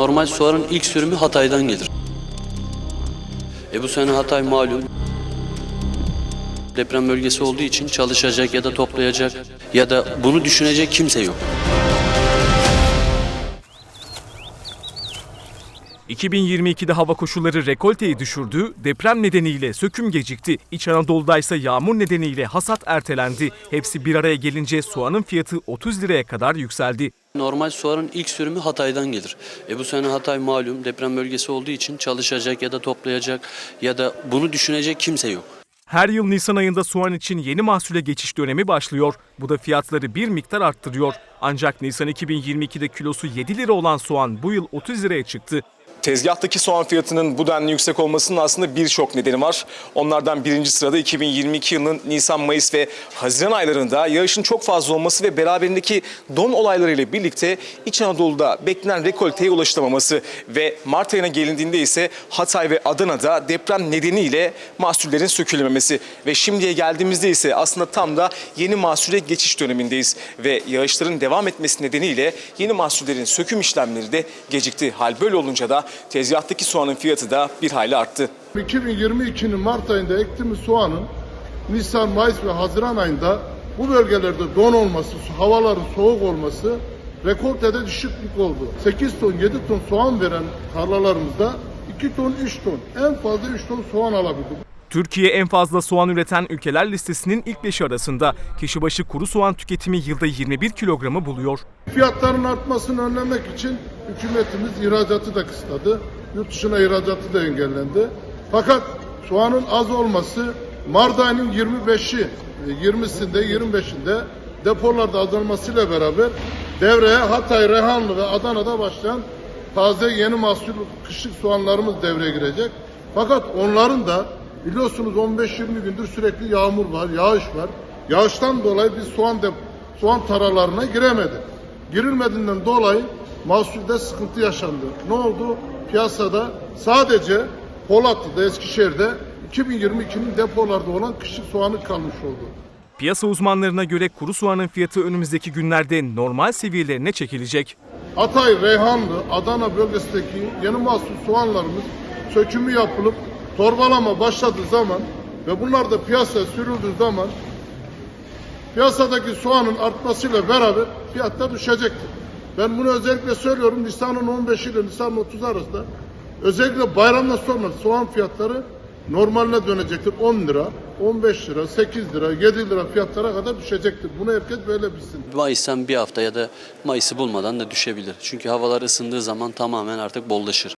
Normal soğanın ilk sürümü Hatay'dan gelir. E bu sene Hatay malum deprem bölgesi olduğu için çalışacak ya da toplayacak ya da bunu düşünecek kimse yok. 2022'de hava koşulları rekolteyi düşürdü, deprem nedeniyle söküm gecikti. İç Anadolu'da ise yağmur nedeniyle hasat ertelendi. Hepsi bir araya gelince soğanın fiyatı 30 liraya kadar yükseldi. Normal soğanın ilk sürümü Hatay'dan gelir. E bu sene Hatay malum deprem bölgesi olduğu için çalışacak ya da toplayacak ya da bunu düşünecek kimse yok. Her yıl Nisan ayında soğan için yeni mahsule geçiş dönemi başlıyor. Bu da fiyatları bir miktar arttırıyor. Ancak Nisan 2022'de kilosu 7 lira olan soğan bu yıl 30 liraya çıktı. Tezgahtaki soğan fiyatının bu denli yüksek olmasının aslında birçok nedeni var. Onlardan birinci sırada 2022 yılının Nisan, Mayıs ve Haziran aylarında yağışın çok fazla olması ve beraberindeki don olaylarıyla birlikte İç Anadolu'da beklenen rekolteye ulaşılamaması ve Mart ayına gelindiğinde ise Hatay ve Adana'da deprem nedeniyle mahsullerin sökülememesi ve şimdiye geldiğimizde ise aslında tam da yeni mahsule geçiş dönemindeyiz ve yağışların devam etmesi nedeniyle yeni mahsullerin söküm işlemleri de gecikti. Hal böyle olunca da tezgahtaki soğanın fiyatı da bir hayli arttı. 2022'nin Mart ayında ektiğimiz soğanın Nisan, Mayıs ve Haziran ayında bu bölgelerde don olması, havaların soğuk olması rekortede düşüklük oldu. 8 ton, 7 ton soğan veren tarlalarımızda 2 ton, 3 ton, en fazla 3 ton soğan alabildik. Türkiye en fazla soğan üreten ülkeler listesinin ilk beşi arasında. Kişi başı kuru soğan tüketimi yılda 21 kilogramı buluyor. Fiyatların artmasını önlemek için hükümetimiz ihracatı da kısıtladı. Yurt dışına ihracatı da engellendi. Fakat soğanın az olması Mart ayının 25'i, e, 20'sinde, 25'inde depolarda azalmasıyla beraber devreye Hatay, Rehanlı ve Adana'da başlayan taze yeni mahsul kışlık soğanlarımız devreye girecek. Fakat onların da biliyorsunuz 15-20 gündür sürekli yağmur var, yağış var. Yağıştan dolayı biz soğan dep soğan taralarına giremedik. Girilmediğinden dolayı mahsulde sıkıntı yaşandı. Ne oldu? Piyasada sadece Polatlı'da, Eskişehir'de 2022'nin depolarda olan kışlık soğanı kalmış oldu. Piyasa uzmanlarına göre kuru soğanın fiyatı önümüzdeki günlerde normal seviyelerine çekilecek. Hatay, Reyhanlı, Adana bölgesindeki yeni mahsul soğanlarımız sökümü yapılıp torbalama başladığı zaman ve bunlar da piyasaya sürüldüğü zaman piyasadaki soğanın artmasıyla beraber fiyatlar düşecektir. Ben bunu özellikle söylüyorum Nisan'ın 15 ile Nisan'ın 30 arasında özellikle bayramdan sonra soğan fiyatları normaline dönecektir. 10 lira, 15 lira, 8 lira, 7 lira fiyatlara kadar düşecektir. Bunu herkes böyle bilsin. Mayıs'tan bir hafta ya da Mayıs'ı bulmadan da düşebilir. Çünkü havalar ısındığı zaman tamamen artık bollaşır.